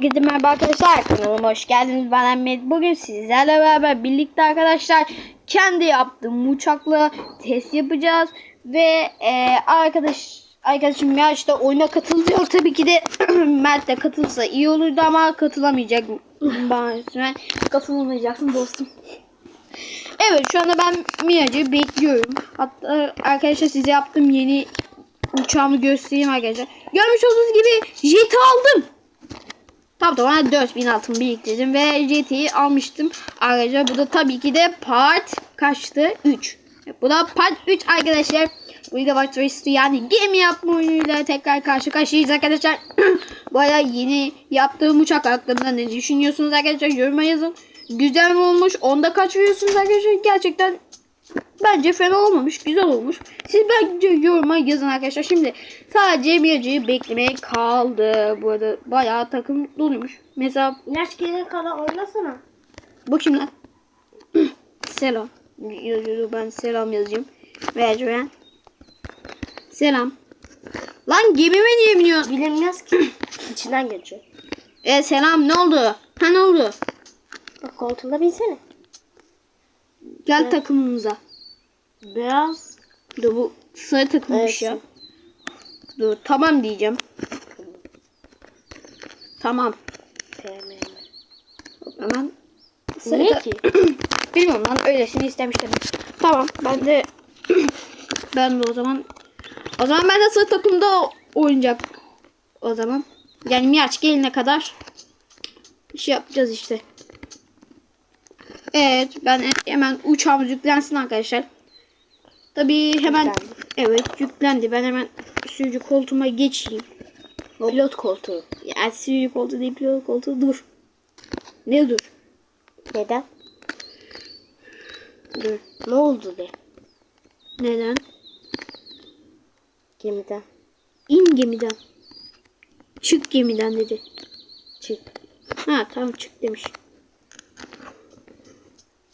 Herkese merhaba arkadaşlar kanalıma hoş geldiniz. Ben Ahmet. Bugün sizlerle beraber birlikte arkadaşlar kendi yaptığım uçakla test yapacağız. Ve e, arkadaş arkadaşım Miraç da oyuna katılıyor. Tabii ki de Mert de katılsa iyi olurdu ama katılamayacak. Ben katılamayacaksın dostum. Evet şu anda ben Miraç'ı bekliyorum. Hatta arkadaşlar size yaptığım yeni uçağımı göstereyim arkadaşlar. Görmüş olduğunuz gibi jet aldım Tam tamam 4000 altın biriktirdim ve JT'yi almıştım. Arkadaşlar bu da tabii ki de part kaçtı? 3. Bu da part 3 arkadaşlar. Bu da Watch yani gemi yapma oyunuyla tekrar karşı karşıyayız arkadaşlar. arada yeni yaptığım uçak hakkında ne düşünüyorsunuz arkadaşlar? Yoruma yazın. Güzel mi olmuş? Onda kaç veriyorsunuz arkadaşlar? Gerçekten Bence fena olmamış. Güzel olmuş. Siz bence yoruma yazın arkadaşlar. Şimdi sadece bir acıyı beklemeye kaldı. Bu arada bayağı takım doluymuş. Mesela İlaç gelene kadar oynasana. bu kim lan? selam. Ben selam yazacağım. Vereceğim. Selam. Lan gemime niye biniyorsun? Bilinmez ki. İçinden geçiyor. E selam ne oldu? Ha ne oldu? Bak koltuğuna binsene. Gel Evet. takımımıza. Beyaz. Dur bu sarı takılmış Evet. ya. Dur tamam diyeceğim. Tamam. Hemen Niye sarı- ki? Bilmiyorum lan öylesini istemiştim. Tamam ben de ben de o zaman o zaman ben de sarı takımda oynayacak o zaman. Yani Miraç gelene kadar şey yapacağız işte. Evet ben hemen uçağımız yüklensin arkadaşlar. Tabii hemen Yüklendi. evet yüklendi. Ben hemen sürücü koltuğuma geçeyim. Pilot koltuğu. Ya sürücü koltuğu değil pilot koltuğu dur. Ne dur? Neden? Dur. Ne oldu de? Neden? Gemiden. İn gemiden. Çık gemiden dedi. Çık. Ha tamam çık demiş.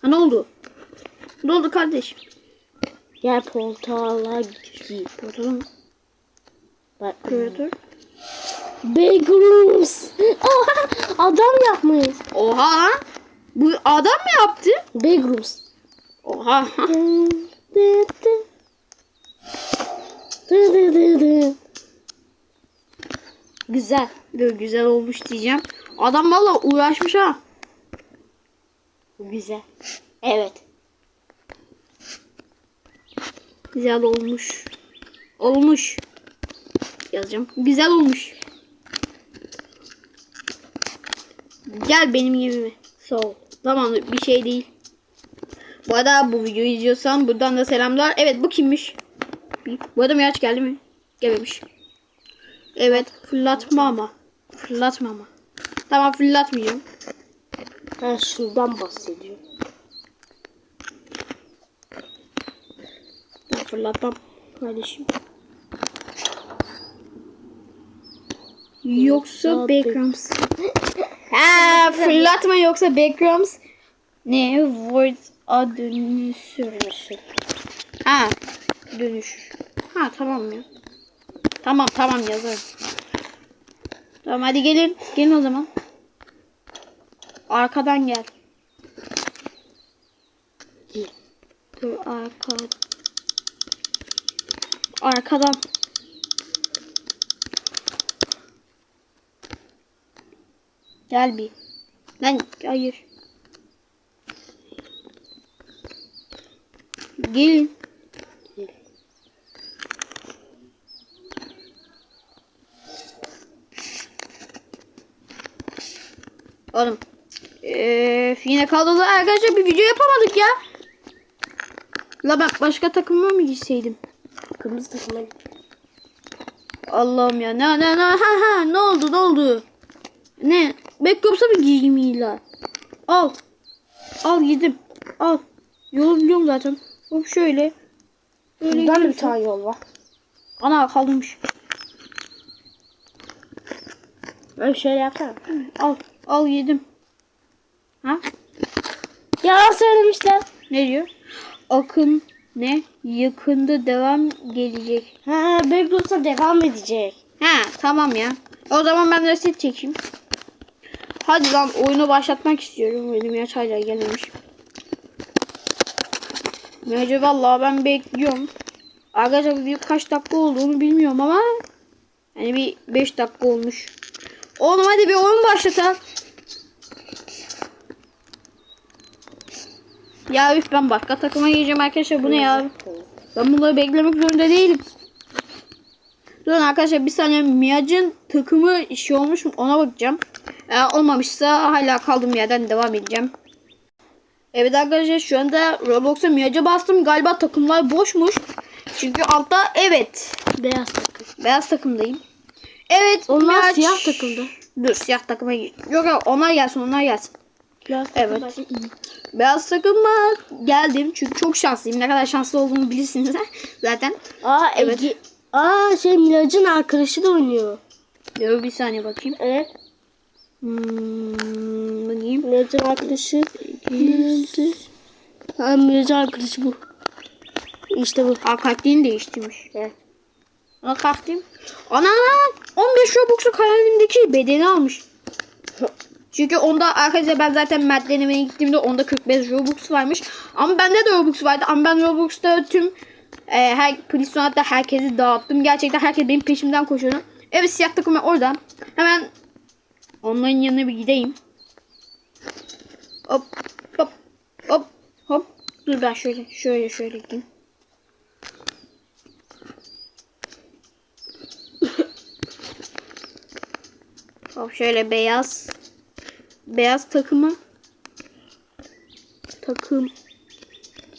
Ha ne oldu? Ne oldu kardeşim? Gel portala gir. Pardon. Bak. Dur dur. Bagrooms. Oha, adam yapmış. Oha lan. Bu adam mı yaptı? Bagrooms. Oha. Güzel. Dur güzel olmuş diyeceğim. Adam valla uğraşmış ha. Güzel. Evet. Güzel olmuş. Olmuş. Yazacağım. Güzel olmuş. Gel benim gemime. Sağ ol. Tamam bir şey değil. Bu arada bu videoyu izliyorsan buradan da selamlar. Evet bu kimmiş? Bu arada Miraç geldi mi? Gelmemiş. Evet fırlatma ama. Fırlatma ama. Tamam fırlatmayacağım. Ha şundan bahsediyor. Ben fırlatmam kardeşim. Yoksa Yoksa Backrams. ha fırlatma yoksa Backrams. Ne? Void a dönüşür. Ha dönüş. Ha tamam ya. Tamam tamam yazarım. Tamam hadi gelin. Gelin o zaman. Arkadan gel. Dur arka. Arkadan. Gel bir. Lan hayır. Gelin. Gel. Oğlum. Öf, yine kaldı arkadaşlar bir video yapamadık ya. La ben başka takıma mı gitseydim? Kırmızı takıma. Allah'ım ya. Ne ne ne ha ha ne oldu ne oldu? Ne? Backups'a mı gireyim illa? Al. Al yedim. Al. Yolu biliyorum zaten. Hop şöyle. Böyle Buradan da bir tane yol var. Ana kaldırmış. Böyle şöyle yapsana. Al. Al yedim. Ha? Yalan söylemişler. Ne diyor? Akım ne? Yakında devam gelecek. Ha Begros'a devam edecek. Ha tamam ya. O zaman ben reset çekeyim. Hadi lan oyunu başlatmak istiyorum. Benim yaş hala gelmemiş. Mece vallahi ben bekliyorum. Arkadaşlar video kaç dakika olduğunu bilmiyorum ama yani bir 5 dakika olmuş. Oğlum hadi bir oyun başlatalım. Ya üf ben başka takıma gireceğim arkadaşlar bu ne ya? Ben bunları beklemek zorunda değilim. Durun arkadaşlar bir saniye Miyacın takımı işi olmuş mu ona bakacağım. Eğer olmamışsa hala kaldığım yerden devam edeceğim. Evet arkadaşlar şu anda Roblox'a Miyac'a bastım. Galiba takımlar boşmuş. Çünkü altta evet Beyaz takım. beyaz takımdayım. Evet Onlar Miyac- siyah takımda. Dur siyah takıma gir. Yok yok onlar gelsin onlar gelsin. Beyaz Evet. takım iyi. Beyaz takıma geldim çünkü çok şanslıyım. Ne kadar şanslı olduğumu bilirsiniz zaten. Aa Evet. Ege. Aa şey Mirac'ın arkadaşı da oynuyor. Dur bir saniye bakayım. Evet. Hmm, bakayım. Mirac'ın arkadaşı. Nerede? Ha Mirac'ın arkadaşı bu. İşte bu. Aa kartliğini değiştirmiş. Evet. Ona kalktım. Ana 15 Robux'luk hayalimdeki bedeni almış. Çünkü onda arkadaşlar ben zaten denemeye gittiğimde onda 45 Robux varmış. Ama bende de Robux vardı. Ama ben Robux'ta tüm e, her Prisonat'ta herkesi dağıttım. Gerçekten herkes benim peşimden koşuyordu. Evet siyah takımı orada. Hemen onların yanına bir gideyim. Hop hop hop hop. Dur ben şöyle şöyle şöyle gideyim. Hop şöyle beyaz beyaz takımı takım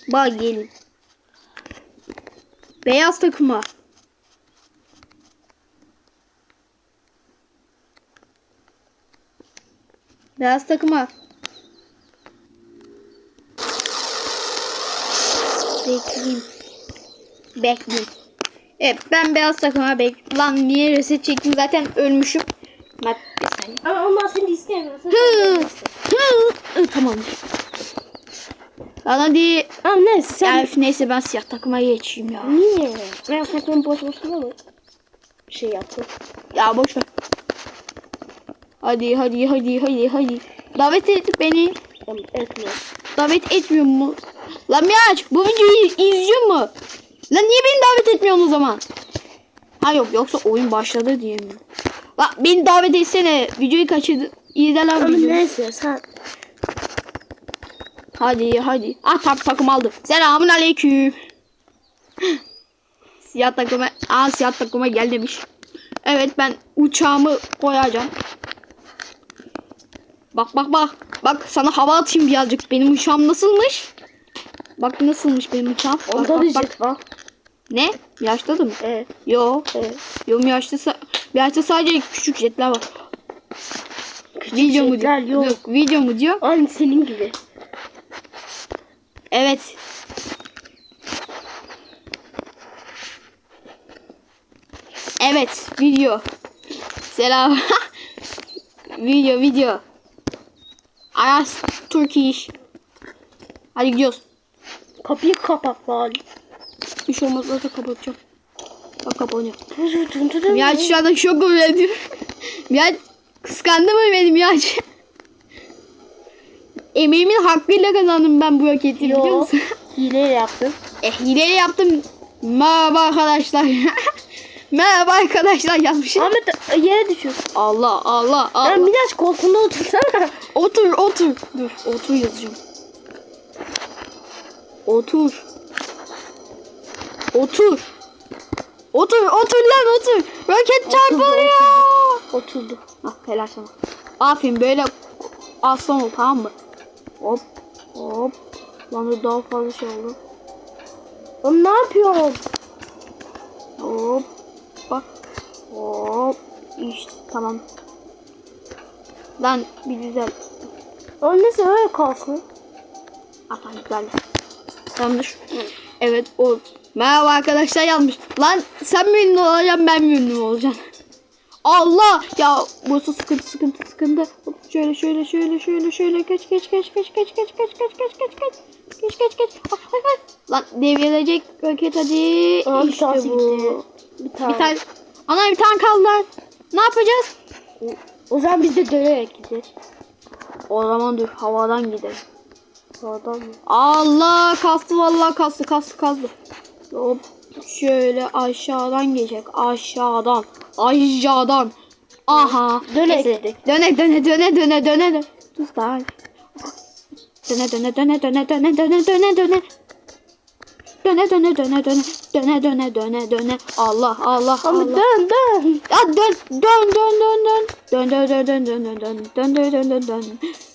bak gelin. Beyaz takıma Beyaz takıma Bekleyeyim. Bekleyeyim. Evet ben beyaz takıma bek. Lan niye reset çektim zaten ölmüşüm. Bak saniye. Ama seni istemiyor. Sen Hı, hı, tamam. Lan hadi. Aa ne sen? Üf, neyse ben siyah takıma geçeyim ya. Niye? Beyaz takım boş boş mu? Şey yaptı. Ya boş ver. Hadi hadi hadi hadi hadi. Davet et beni. Etmiyor. Davet etmiyor mu? Lan Miraç bu videoyu izliyor mu? Lan niye beni davet etmiyorsun o zaman? Ha yok yoksa oyun başladı diye mi? Lan beni davet etsene. Videoyu kaçırdı. İzle lan videoyu. neyse sen. Hadi hadi. Ah tak takım aldım. Selamun aleyküm. siyah takıma. Aa siyah takıma gel demiş. Evet ben uçağımı koyacağım. Bak bak bak. Bak sana hava atayım birazcık. Benim uçağım nasılmış? Bak nasılmış benim uçağım. Bak, Onda bak, bak. var. Ne? Yaşladı mı? Evet. Yo. Evet. Yo yaşta, sa- yaşta sadece küçük jetler var. video mu diyor? yok. video mu diyor? Aynı senin gibi. Evet. Evet, video. Selam. video, video. Aras Turkish. Hadi gidiyoruz. Kapıyı kapat bari. Bir şey olmaz olsa kapatacağım. Bak. Ya Miraç şu anda şok oluyor. Miraç kıskandı mı benim Miraç? Emeğimin hakkıyla kazandım ben bu roketi biliyor Yo. musun? Hileyle yaptım. E hileyle yaptım. Merhaba arkadaşlar. Merhaba arkadaşlar yazmış. Ahmet yere düşüyorsun. Allah Allah Allah. Ya Miraç koltuğunda otursana. Otur otur. Dur otur yazacağım. Otur. Otur. Otur otur lan otur. Roket çarpılıyor. Oturdu. Ah helal sana. Aferin böyle aslan ol tamam mı? Hop hop. Lan da daha fazla şey oldu. Oğlum ne yapıyorsun? Hop. Bak. Hop. İşte tamam. Lan bir güzel. Oğlum neyse öyle kalsın. Ata güzel. Yanlış. Evet o. Merhaba arkadaşlar yanlış. Lan sen mi ünlü olacaksın ben mi ünlü olacağım? Allah ya burası sıkıntı sıkıntı sıkıntı. Şöyle şöyle şöyle şöyle şöyle geç geç geç geç geç geç geç geç geç geç geç geç geç geç Ah, ay, ay. Lan devrilecek roket hadi. Aa, bir işte tanesi bu. gitti. Bir tane. Bir tane. Ana bir tane kaldı lan. Ne yapacağız? O zaman biz de dönerek gideriz. O zaman dur havadan gidelim. Sağdan mı? Allah kastı vallahi kastı kastı kastı. Hop şöyle aşağıdan geçecek. Aşağıdan. Aşağıdan. Aha. Döne Neyse. gittik. Döne döne döne döne döne. Dur daha. Döne döne döne döne döne döne döne döne. Döne döne döne döne döne döne döne döne Allah Allah Allah. dön dön. Ya dön dön dön dön dön dön dön dön dön dön dön dön dön dön dön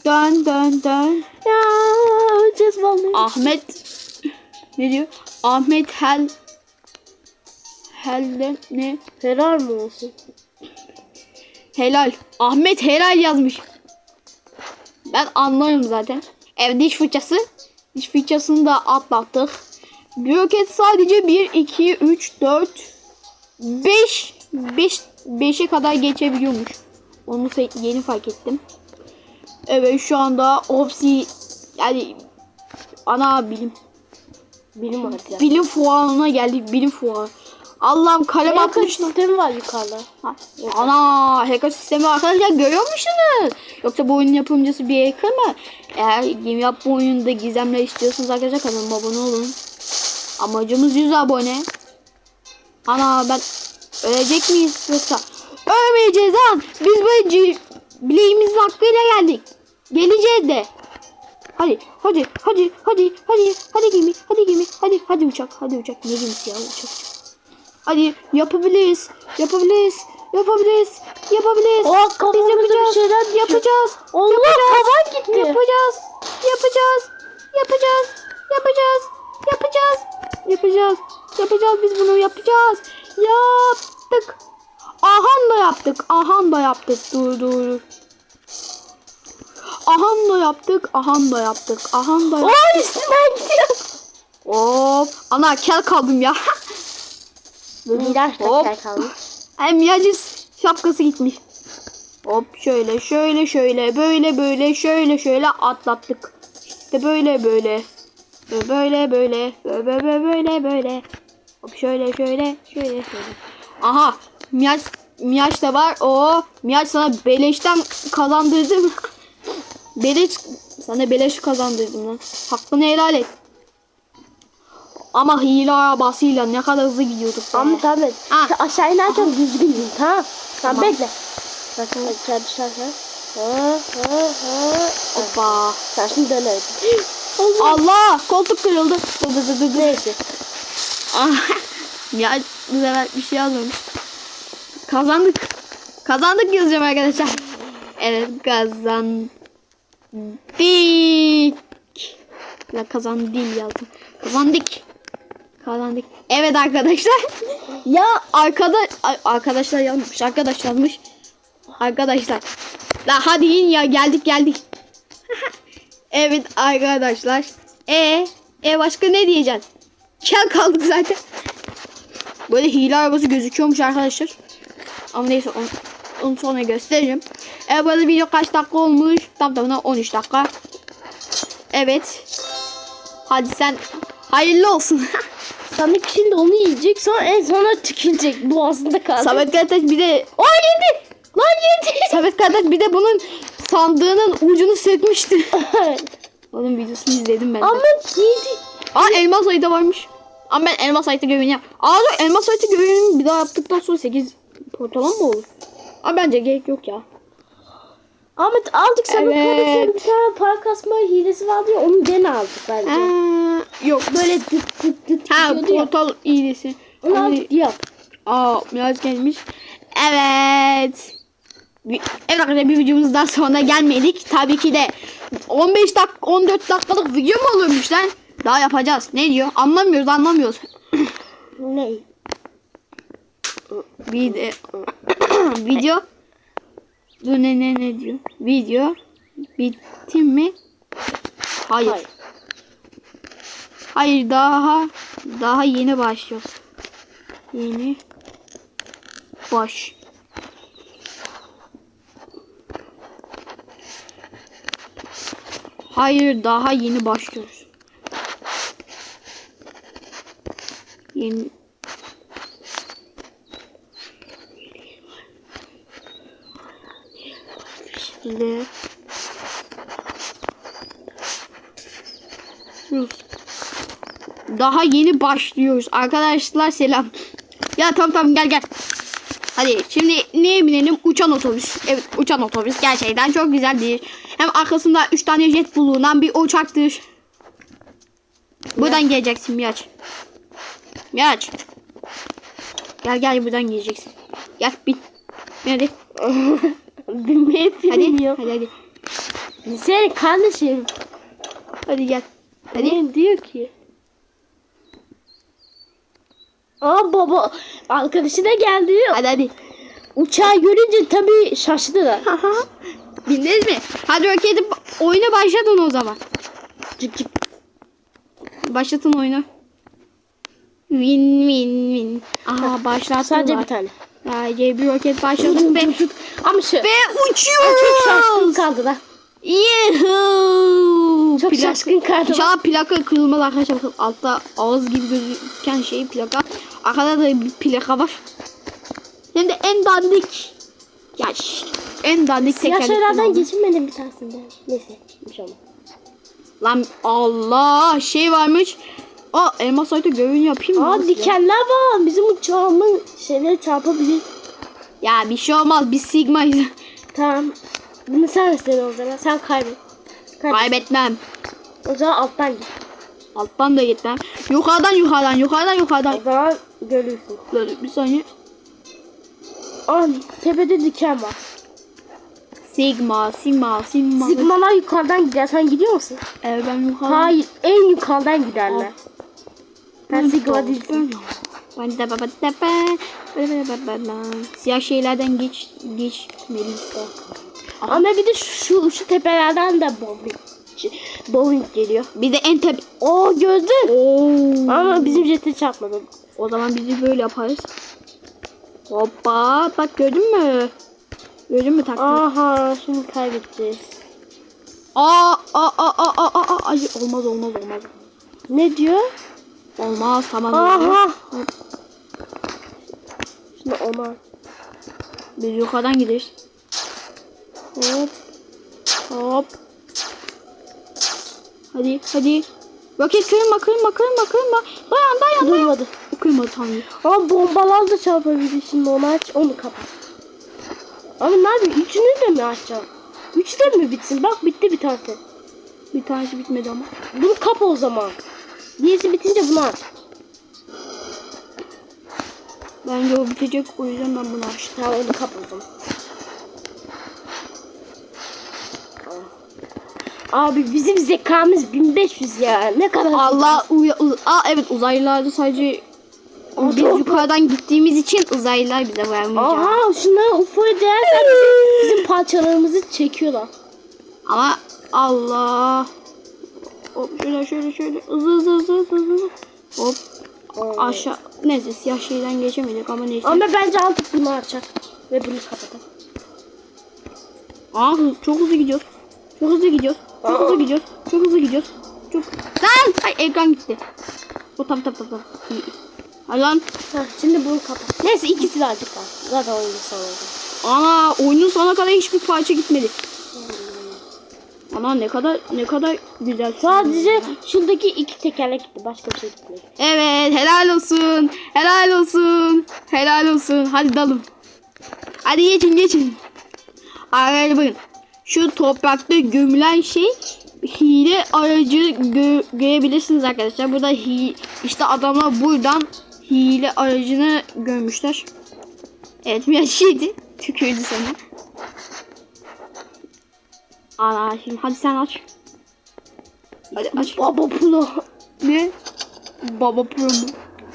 dön dön dön dön Ya öleceğiz vallahi. Ahmet ne diyor? Ahmet Hel Hel ne? Helal mi olsun? Helal. Ahmet helal yazmış. Ben anlıyorum zaten. Evet diş fırçası. Diş fırçasını da atlattık. Büroket sadece 1, 2, 3, 4, 5, 5, 5'e kadar geçebiliyormuş. Onu yeni fark ettim. Evet şu anda Opsi yani ana bilim Bilim artık. bilim fuarına geldik bilim fuarı. Allah'ım kalem atmışlar. sistemi var yukarıda. Ha, Ana hacker sistemi arkadaşlar görüyor musunuz? Yoksa bu oyunun yapımcısı bir hacker mı? Eğer Yap bu oyunda gizemler istiyorsanız arkadaşlar kanalıma abone olun. Amacımız 100 abone. Ana ben ölecek miyiz yoksa? Ölmeyeceğiz lan. Biz böyle bileğimizin hakkıyla geldik. Geleceğiz de. Hadi, hadi, hadi, hadi, hadi, hadi gemi, hadi gemi, hadi, hadi uçak, hadi uçak. Ne gemisi ya uçak. uçak. Hadi yapabiliriz, yapabiliriz, yapabiliriz, yapabiliriz. O Biz yapacağız, şeyler yapacağız, Allah kavan gitti. yapacağız, yapacağız, yapacağız, yapacağız, yapacağız, yapacağız, yapacağız. Biz bunu yapacağız. Yaptık. Ahan da yaptık, ahan da yaptık. Dur dur. Dur. Ahan da yaptık, ahan da yaptık, ahan da yaptık. Aa üstünden gidiyor. Hop. Ana kel kaldım ya. Miraç da Hop. kel kalmış. Hem yacız şapkası gitmiş. Hop şöyle şöyle şöyle böyle böyle şöyle şöyle atlattık. İşte böyle böyle. Böyle böyle böyle böyle böyle böyle. Hop şöyle şöyle şöyle şöyle. Aha Miyaç Miyaç da var. O Miyaç sana beleşten kazandırdım. Beleş sana beleş kazandırdım lan. Hakkını helal et. Ama hile arabasıyla ne kadar hızlı gidiyorduk. Ama tamam. Aşağı inerken düzgün in tamam. Tamam Tamam. bekle. Bakın aşağı düşer sen. Ha ha ha. Hoppa. Sen şimdi dönelim. Allah koltuk kırıldı. Dı dı dı dı dı. Neyse. Ah, ya bu sefer bir şey yazmamış. Kazandık. Kazandık yazacağım arkadaşlar. Evet kazandık. La kazandık yazdım. Kazandık. Kazandık. Evet arkadaşlar. ya arkada arkadaşlar yazmış. Arkadaş yazmış. Arkadaşlar. La hadi in ya geldik geldik. evet arkadaşlar. E e başka ne diyeceksin? Kel kaldık zaten. Böyle hile arabası gözüküyormuş arkadaşlar. Ama neyse onu, onu sonra göstereceğim. E böyle video kaç dakika olmuş? Tam tamına 13 dakika. Evet. Hadi sen hayırlı olsun. Sanık şimdi onu yiyecek sonra en sona tükülecek. Boğazında kalacak. Samet Karataş bir de O yedi. Lan yedi. Samet Karataş bir de bunun sandığının ucunu sökmüştü. Onun videosunu izledim ben. de. Ahmet yedi. Aa elmas ayı da varmış. Ama ben elmas ayı görevini yap. Aa elmas ayı görevini bir daha yaptıktan sonra 8 portalan mı olur? Ama bence gerek yok ya. Ahmet aldık Samet Evet. kardeşlerin bir tane para kasma hilesi vardı ya onu gene aldık bence. Aa, yok. Böyle dıt dıt dıt Ha gidiyordu ya. portal iyisi. Onu Ama- aldık yap. Aa biraz gelmiş. Evet. Bir- Evet arkadaşlar bir videomuzdan sonra gelmedik. Tabii ki de 15 dak 14 dakikalık video mu olurmuş lan? Daha yapacağız. Ne diyor? Anlamıyoruz anlamıyoruz. Ne? Video video Dur ne ne ne diyor? Video bitti mi? Hayır. Hayır. Hayır daha daha yeni başlıyor. Yeni baş. Hayır daha yeni başlıyoruz. Yeni Hı. Daha yeni başlıyoruz. Arkadaşlar selam. Ya tamam tamam gel gel. Hadi şimdi neye binelim? Uçan otobüs. Evet uçan otobüs gerçekten çok güzeldir. Hem arkasında 3 tane jet bulunan bir uçaktır. Buradan geleceksin Miraç. Miraç. Gel gel buradan geleceksin. Gel bin. Bin Bilmeye Hadi. Hadi hadi. Sen kardeşim. Hadi gel. Hadi. Ne diyor ki? Aa baba arkadaşı da geldi. Hadi hadi. Uçağı görünce tabii şaşırdılar. Bindiniz mi? Hadi roketi oyunu başlatın o zaman. Cık cık. Başlatın oyunu. Win win win. Aha başlattılar. Sadece bir tane. Sadece bir roket başladık ve, Ama şu ve çok uçuyoruz. şaşkın kaldılar. Yuhuu. Çok Plak- şaşkın kaldılar. İnşallah plaka kırılmaz arkadaşlar. Bakın altta ağız gibi gözüken şey plaka. Arkada da bir plaka var. Hem de en dandik. Ya en dandik Siyah tekerlekli şeylerden aldım. geçirmedim bir tanesinde. Neyse. Bir şey olmaz. Lan Allah şey varmış. Aa elmas sayıda göğün yapayım mı? Aa dikenler var. Bizim uçağımın şeyleri çarpabilir. Ya bir şey olmaz biz sigmayız. Tamam. Bunu sen istedin o zaman. Sen kaybet. Kaybet. Kaybetmem. O zaman alttan git. Alttan da gitmem. Yukarıdan yukarıdan yukarıdan yukarıdan. O zaman görürsün. Bir saniye. Aa tepede diken var. Sigma, sigma, sigma. Sigmalar yukarıdan gider. Sen gidiyor musun? Evet ben yukarıdan. Hayır. En yukarıdan giderler. De ben. Siyah şeylerden geç geçmeliyiz. Ama bir de şu, şu tepelerden de bowling, bowling geliyor. Bir de en tep. Oo gördün. Oo. Ama bizim jete çarpmadı. O zaman biz de böyle yaparız. Hoppa bak gördün mü? Gördün mü taktiği? Aha şimdi kaybedeceğiz. Aa, aa, aa, aa, aa, aa, ay, olmaz olmaz olmaz. Ne diyor? Olmaz tamam. Aha. Şimdi ona. Biz yukarıdan gideriz. Hop. Hop. Hadi hadi. Roket kırma kırma kırma kırma. Dayan dayan dayan. Durmadı. Kırma tanrı. Ama bombalar da çarpabilir şimdi onu aç onu kapat. Ama ne yapayım? Üçünü de mi açacağım? Üç de mi bitsin? Bak bitti bir tanesi. Bir tanesi bitmedi ama. Bunu kapa o zaman. Diğerisi bitince bunu aç. Bence o bitecek o yüzden ben bunu açtım. Tamam onu kapa o zaman. Abi bizim zekamız 1500 ya. Ne kadar Allah uya, u- Aa evet uzaylılarda sadece biz çok- yukarıdan gittiğimiz için uzaylılar bize vermeyecek. Aha şunlara UFO'ya değersen bizim, bizim parçalarımızı çekiyorlar. Ama Allah. Hop şöyle şöyle şöyle hızlı hızlı hızlı hızlı hızlı. Hop aşağı. Neyse siyah şeyden geçemedik ama neyse. Ama bence artık bunu açacak. Ve bunu kapatalım. Aa çok hızlı gidiyoruz. Çok hızlı gidiyoruz. Çok hızlı gidiyoruz. Çok hızlı gidiyoruz. Çok. Lan! Ay ekran gitti. O tam tam tam tam. Hadi lan. Heh, şimdi bunu kapat. Neyse ikisi de artık var. Zaten oyunu son oldu. Ana oyunun sonuna kadar hiçbir parça gitmedi. Ana ne kadar ne kadar güzel. Sadece şuradaki iki tekerlek gitti. Başka bir şey gitmedi. Evet helal olsun. Helal olsun. Helal olsun. Hadi dalın. Hadi geçin geçin. Arkadaşlar bakın. Şu toprakta gömülen şey hile aracı gö- görebilirsiniz arkadaşlar. Burada hi işte adamlar buradan hile aracını gömmüşler. Evet bir şeydi. Tükürdü sana. Ana şimdi hadi sen aç. Hadi aç. Baba pulo. Ne? Baba Pro mu?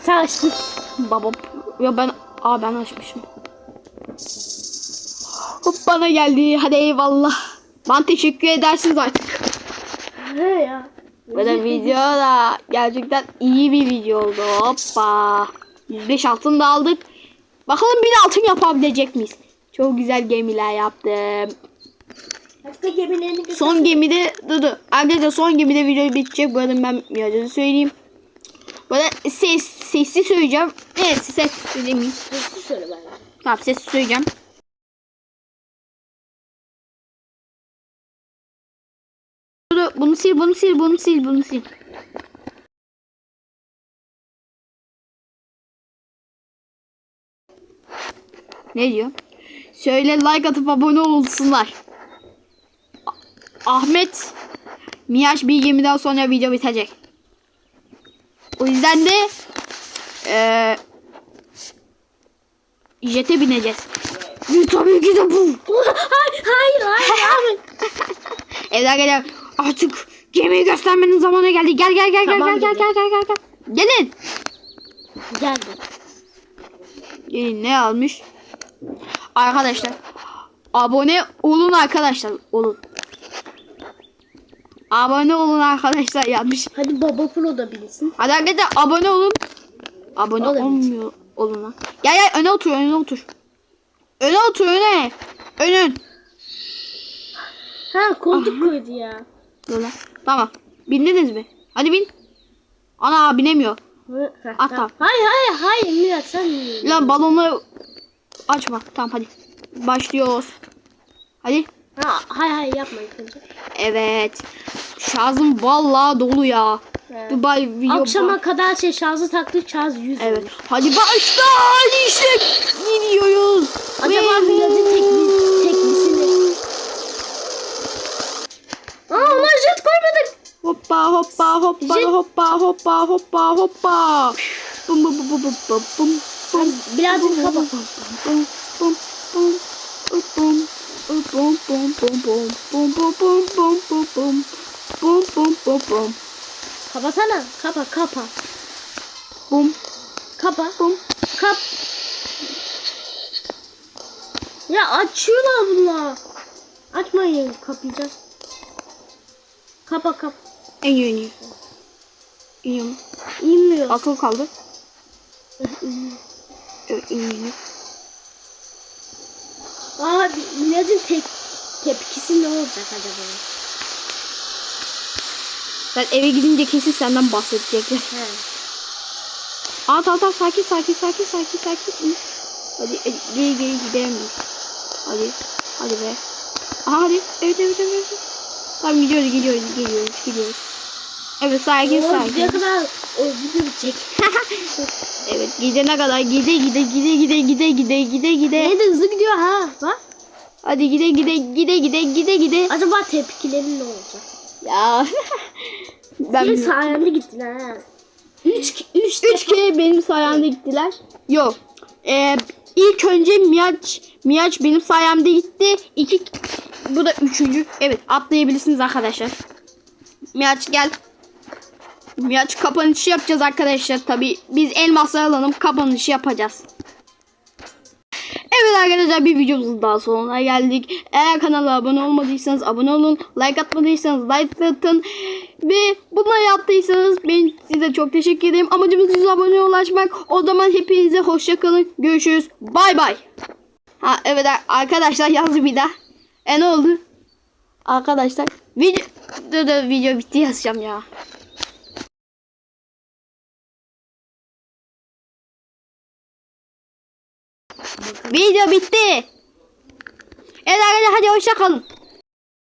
Sen açtın. Baba Pro. Ya ben Aa ben açmışım. Hop bana geldi. Hadi eyvallah. Bana teşekkür edersiniz artık. He ya. Bu da video da gerçekten iyi bir video oldu. Hoppa. 105 altın da aldık. Bakalım bir altın yapabilecek miyiz? Çok güzel gemiler yaptım. Başka gemilerini götür. Son gemide dur dur. Arkadaşlar son gemide video bitecek. Bu arada ben videoyu söyleyeyim. Bu arada ses, sesli söyleyeceğim. Evet ses söylemeyeyim. Sesli söyle ben. Tamam sesli söyleyeceğim. Bunu bunu sil, bunu sil, bunu sil, bunu sil. Ne diyor? Söyle like atıp abone olsunlar. Ahmet Miyaş bir 20'den sonra video bitecek. O yüzden de eee jete bineceğiz. Tabii ki de bu. hayır hayır hayır. Evden geliyor. Artık gemiyi göstermenin zamanı geldi. Gel gel gel Tamam gel gel dedi. gel gel gel gel. Gelin. Geldi. Gelin ne almış? Arkadaşlar abone olun arkadaşlar olun. Abone olun arkadaşlar yanlış. Hadi baba pro da bilsin. Hadi arkadaşlar abone olun. Abone olmuyor olun lan. Gel gel öne otur öne otur. Öne otur öne. Önün. Ha koltuk koydu ya. Dur lan. Tamam. Bindiniz mi? Hadi bin. Ana binemiyor. At, tamam. Hayır hayır hayır Mirat sen? Lan balonu açma. Tamam hadi. Başlıyoruz. Hadi. Ha, hayır hayır yapma ilk önce. Evet. Şarjım vallahi dolu ya. Evet. Dubai video Akşama kadar şey şarjı taktı şarj 100 Evet. olmuş. Hadi başla. Hadi işte. Gidiyoruz. Acaba Mirat'ın tekli, teklisini. Aa ona jet koymadık. Hoppa hoppa hoppa Jet- hoppa hoppa hoppa hoppa. Bum bum bum bum bum. bum. Birazcık kaba. Bum bum bum bum bum bum. Bum bum bum bum bum bum. Bum bum bum bum. Kapasana. Kapa kapa. Bum Kapa. bum. Kap. Ya açıyorlar bunlar. Açmayın kapayacağız. Kapa kap. En iyi. İyi mi? İnmiyor. Asıl kaldı. Evet iyi iyi. Aa Mirat'ın tek tepkisi ne olacak acaba? Ben eve gidince kesin senden bahsedecekler. He. Aa tamam tamam sakin sakin sakin sakin sakin. Hadi e, geri geri gidelim. Hadi. Hadi be. Aha hadi. Evet evet evet. evet. Tamam gidiyoruz gidiyoruz gidiyoruz gidiyoruz. Evet sakin O sakin. gidene kadar o video bitecek. evet gidene kadar gide gide gide gide gide gide gide gide. Ne de hızlı gidiyor ha. Bak. Hadi gide gide gide gide gide gide. Acaba tepkilerin ne olacak? Ya. ben Senin sayende gittin ha. 3 3 Üç kere benim sayemde gittiler. Yok. Ee, ilk önce Miyaç, Miyaç benim sayemde gitti. İki, bu da üçüncü. Evet atlayabilirsiniz arkadaşlar. Miyaç gel. Miyaç kapanışı yapacağız arkadaşlar. Tabi biz elmasları alalım kapanışı yapacağız. Evet arkadaşlar bir videomuzun daha sonuna geldik. Eğer kanala abone olmadıysanız abone olun. Like atmadıysanız like atın. Ve bunları yaptıysanız ben size çok teşekkür ederim. Amacımız 100 aboneye ulaşmak. O zaman hepinize hoşçakalın. Görüşürüz. Bay bay. Ha evet arkadaşlar yazdı bir daha. E ne oldu? Arkadaşlar video video bitti yazacağım ya. Video bitti. Evet arkadaşlar hadi hoşça kalın.